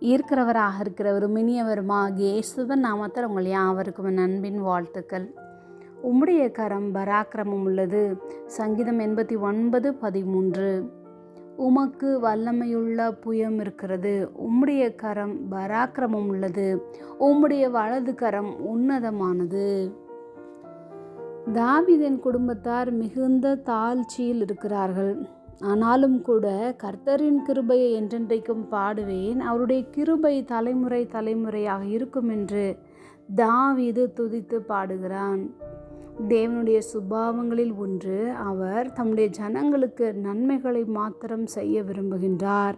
ஈர்க்கிறவராக இருக்கிறவரும் இனியவருமாகிய கேசுவன் நாமத்தில் உங்கள் யாவருக்கும் நண்பின் அன்பின் வாழ்த்துக்கள். உம்முடைய கரம் பராக்கிரமம் உள்ளது. சங்கீதம் எண்பத்தி ஒன்பது பதிமூன்று. உமக்கு வல்லமையுள்ள புயம் இருக்கிறது. உம்முடைய கரம் பராக்கிரமம் உள்ளது. உம்முடைய வலது கரம் உன்னதமானது. தாவிதன் குடும்பத்தார் மிகுந்த தாழ்ச்சியில் இருக்கிறார்கள். ஆனாலும் கூட கர்த்தரின் கிருபையை என்றென்றைக்கும் பாடுவேன். அவருடைய கிருபை தலைமுறை தலைமுறையாக இருக்கும் என்று தாவீது துதித்து பாடுகிறான். தேவனுடைய சுபாவங்களில் ஒன்று அவர் தம்முடைய ஜனங்களுக்கு நன்மைகளை மாத்திரம் செய்ய விரும்புகின்றார்.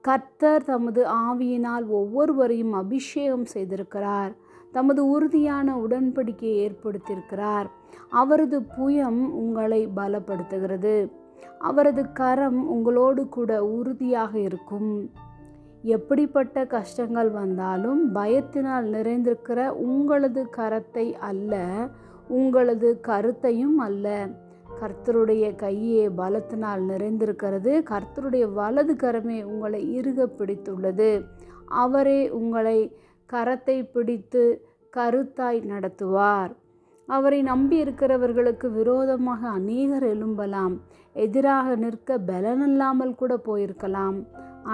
கர்த்தர் தமது ஆவியினால் ஒவ்வொருவரையும் அபிஷேகம் செய்திருக்கிறார். தமது உறுதியான உடன்படிக்கையை ஏற்படுத்தியிருக்கிறார். அவரது புயம் உங்களை பலப்படுத்துகிறது. அவரது கரம் உங்களோடு கூட உறுதியாக இருக்கும். எப்படிப்பட்ட கஷ்டங்கள் வந்தாலும் பயத்தினால் நிறைந்திருக்கிற உங்களது கரத்தை அல்ல உங்களது கருத்தையும் அல்ல. கர்த்தருடைய கையே பலத்தினால் நிறைந்திருக்கிறது. கர்த்தருடைய வலது கரமே உங்களை இறுக பிடித்துள்ளது. அவரே உங்களை கரத்தை பிடித்து கருத்தாய் நடத்துவார். அவரை நம்பி இருக்கிறவர்களுக்கு விரோதமாக அநேகர் எழும்பலாம். எதிராக நிற்க பலனில்லாமல் கூட போயிருக்கலாம்.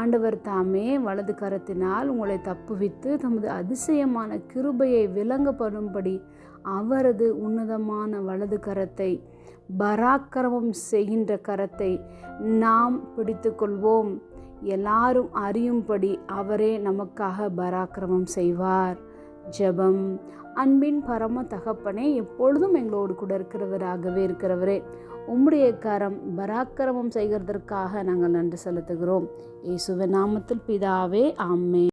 ஆண்டவர் தாமே வலது கரத்தினால் உங்களை தப்புவித்து தமது அதிசயமான கிருபையை விளங்கப்படும்படி அவரது உன்னதமான வலது கரத்தை பராக்கிரமம் செய்கின்ற கரத்தை நாம் பிடித்துக்கொள்வோம். எல்லாரும் அறியும்படி அவரே நமக்காக பராக்கிரமம் செய்வார். ஜெபம் அன்பின் பரம தகப்பனே எப்பொழுதும் எங்களோடு கூட இருக்கிறவராகவே இருக்கிறவரே உம்முடைய கரம் பராக்கிரமம் செய்கிறதற்காக நாங்கள் நன்றி செலுத்துகிறோம். இயேசுவ நாமத்தில் பிதாவே ஆமே